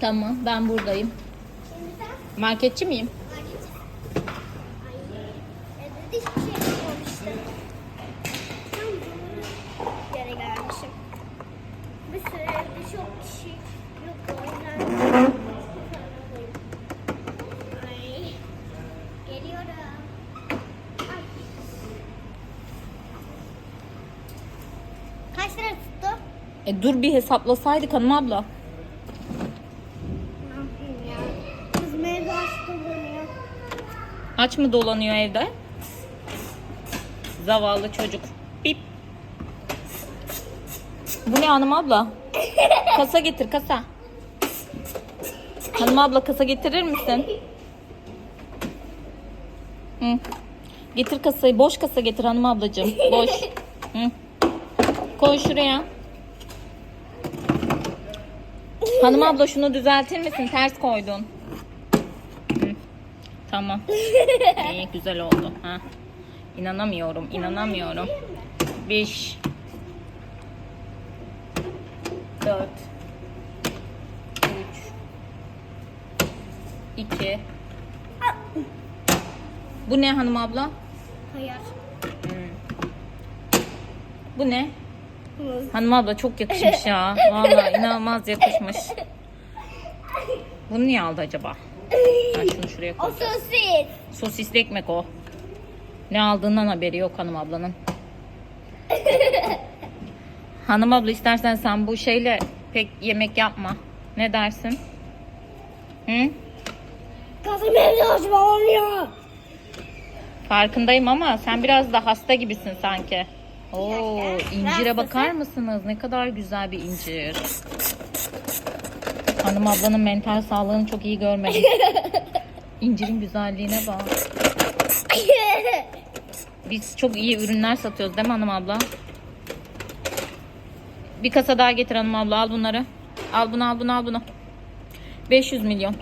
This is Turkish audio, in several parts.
Tamam ben buradayım. Marketçi miyim? markete. Ay. Evde de hiçbir şey yapmamıştım. Tam doğru yere gelmişim. Bir sürü evde çok kişi yok. O yüzden Ay. Geliyorum. Ay. Kaç lira tuttu? E, dur bir hesaplasaydık hanım abla. Ne yapayım ya? Kız meyve açtı bunu. Aç mı dolanıyor evde? Zavallı çocuk. Bip. Bu ne hanım abla? Kasa getir kasa. Hanım abla kasa getirir misin? Hı. Getir kasayı. Boş kasa getir hanım ablacığım. Boş. Hı. Koy şuraya. Hanım abla şunu düzeltir misin? Ters koydun. Tamam. İyi güzel oldu. Ha. İnanamıyorum, inanamıyorum. 5 4 3 2 Bu ne hanım abla? Hayır. Bu ne? Hanım abla çok yakışmış ya. Vallahi inanılmaz yakışmış. Bunu niye aldı acaba? Ben şunu şuraya O koyacağım. sosis. Sosisli ekmek o. Ne aldığından haberi yok hanım ablanın. hanım abla istersen sen bu şeyle pek yemek yapma. Ne dersin? Hı? Kızım evde açma olmuyor. Farkındayım ama sen biraz da hasta gibisin sanki. Oo, incire bakar mısınız? Ne kadar güzel bir incir. Hanım ablanın mental sağlığını çok iyi görmedim. İncirin güzelliğine bak. Biz çok iyi ürünler satıyoruz değil mi hanım abla? Bir kasa daha getir hanım abla al bunları. Al bunu al bunu al bunu. 500 milyon.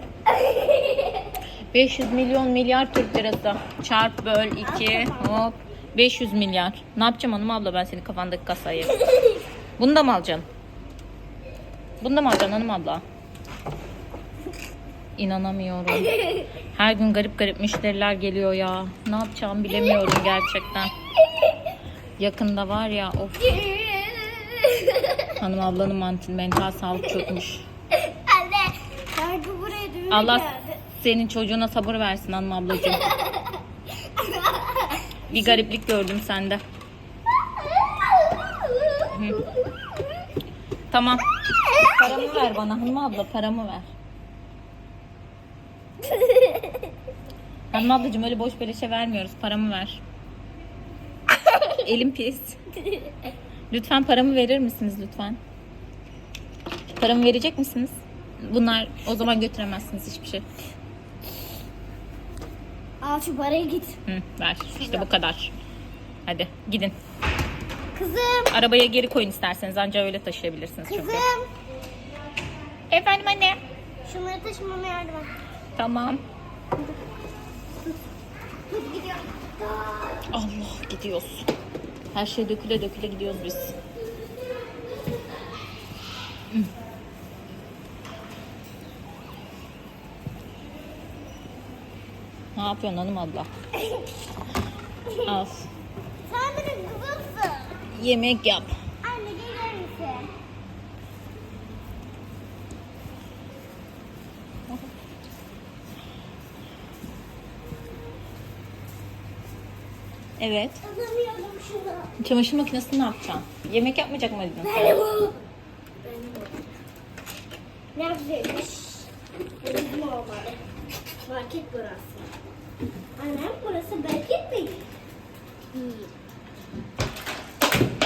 500 milyon milyar Türk lirası. Çarp böl 2 hop. 500 milyar. Ne yapacağım hanım abla ben senin kafandaki kasayı? Bunu da mı alacaksın? Bunu da mı alacaksın hanım abla? İnanamıyorum. Her gün garip garip müşteriler geliyor ya. Ne yapacağımı bilemiyorum gerçekten. Yakında var ya of hanım ablanın mantin mental sağlık çökmüş. Anne. Sanki buraya düğme Allah geldi. senin çocuğuna sabır versin hanım ablacığım. Bir gariplik gördüm sende. Tamam. Paramı ver bana hanım abla paramı ver. Hanım ablacığım öyle boş beleşe vermiyoruz. Paramı ver. Elim pis. Lütfen paramı verir misiniz lütfen? Paramı verecek misiniz? Bunlar o zaman götüremezsiniz hiçbir şey. Al şu parayı git. Hı, ver. İşte bu kadar. Hadi gidin. Kızım. Arabaya geri koyun isterseniz ancak öyle taşıyabilirsiniz çünkü. Kızım. Efendim anne. Şunları taşımama yardım et. Tamam. Allah gidiyoruz. Her şey döküle döküle gidiyoruz biz. Ne yapıyorsun hanım abla? Al. Sen benim kızımsın. Yemek yap. Anne gelir misin? Evet. Şunu. Çamaşır makinesini ne yapacaksın? Yemek yapmayacak? Benim o. Benim o. Neredeymiş? Bizim olmalı. Market burası. Annem burası market mi? Değil.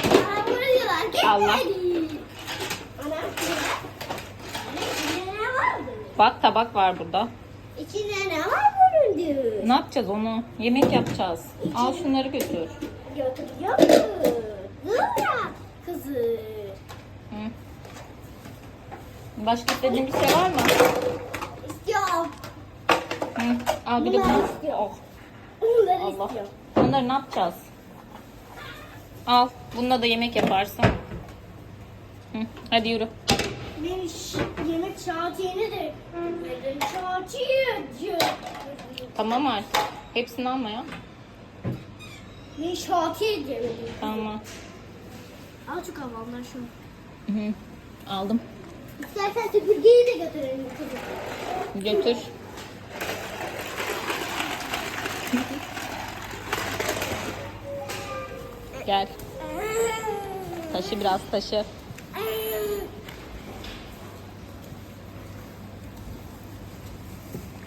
Aa, burası market Allah. değil. Annem burada. Annem içinde ne vardı? Bak tabak var burada. İçinde ne var diyor. Ne yapacağız onu? Yemek yapacağız. Al şunları götür. Götürüyor mu? Ya kızı. Hı. Başka istediğin bir şey var mı? İstiyorum. Hı. Al bir de Bunları bunu. istiyorum. Oh. Bunları Allah. istiyorum. Onları ne yapacağız? Al. Bununla da yemek yaparsın. Hı. Hadi yürü. Benim yemek saati yenidir. Benim saati. Tamam artık. Hepsini alma ya. Benim saati yenidir. Tamam. Al şu kavamdan şunu. Hı hı. Aldım. İstersen süpürgeyi de götürelim kızım. Götür. Gel. Taşı biraz taşı.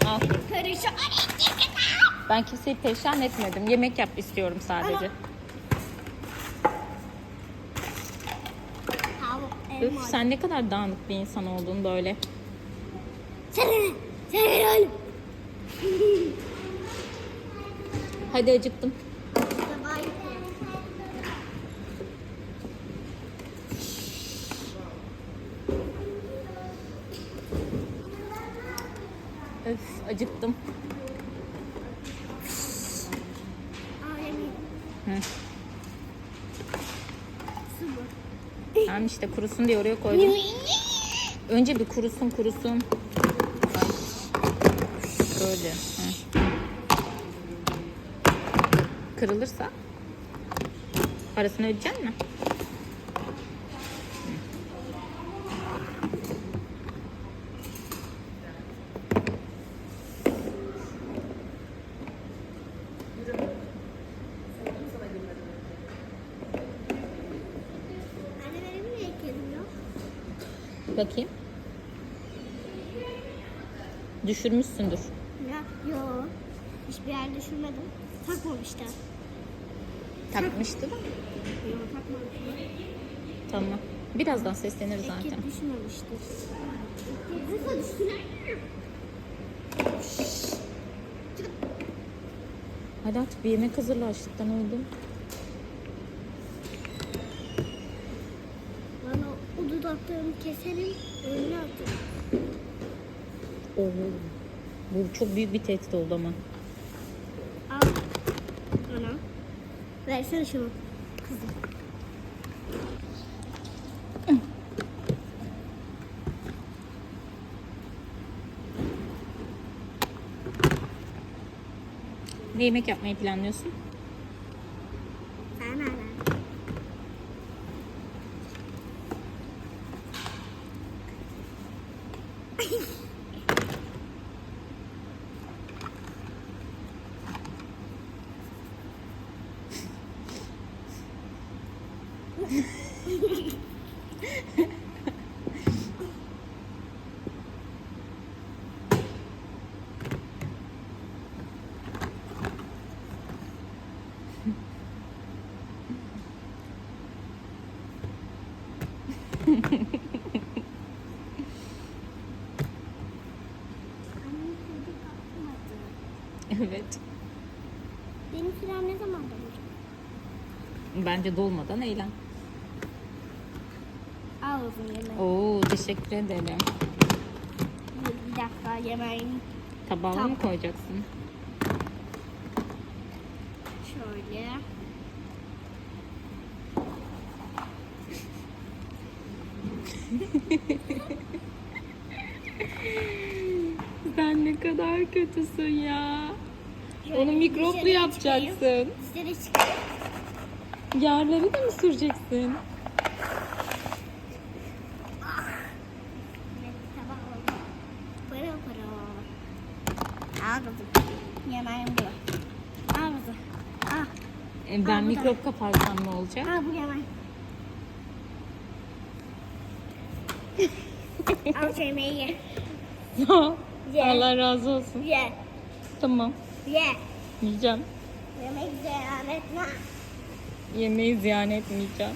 Al. Perişan. Ben kimseyi perişan etmedim. Yemek yap istiyorum sadece. Üf, sen ne kadar dağınık bir insan oldun böyle. Sen sen oğlum. Hadi acıktım. Acıktım. Hı. Tamam işte kurusun diye oraya koydum. Önce bir kurusun kurusun. Böyle. Hı. Kırılırsa parasını ödeyecek mi? Anne benim niye ekledim yok? Bakayım. Düşürmüşsündür. Ya, yok. Hiçbir yer düşürmedim. Takmamışlar. Takmıştı da. Yok takmamışlar. Tamam. Birazdan seslenir zaten. düşmemiştir. Nasıl düştüler? Hadi artık bir yemek hazırla açlıktan öldüm. Bana dudaklarımı keserim. Önüne atın. Oo. Bu çok büyük bir tehdit oldu ama. Al. Bana. Versene şunu. Kızım. Ne yemek yapmayı planlıyorsun? Hehehehe Evet. Benim sıram ne zaman dolacak? Bence dolmadan eğlen. Al uzun yemeği. Oo teşekkür ederim. Bir, bir dakika yemeğini Tabağına mı Tamam. koyacaksın? şöyle. Sen ne kadar kötüsün ya. Şöyle Onu mikroplu yapacaksın. çıkayım. Dışarı çıkayım. Yerleri de mi süreceksin? Yemeğim bu. Al kızım. Al. E, ben mikrop kaparsam ne olacak? Al bu yemeği. Al şu yemeği ye. Ye. Allah razı olsun. Ye. Tamam. Ye. Yiyeceğim. Yemek ziyan etme. Yemeği ziyan etmeyeceğim.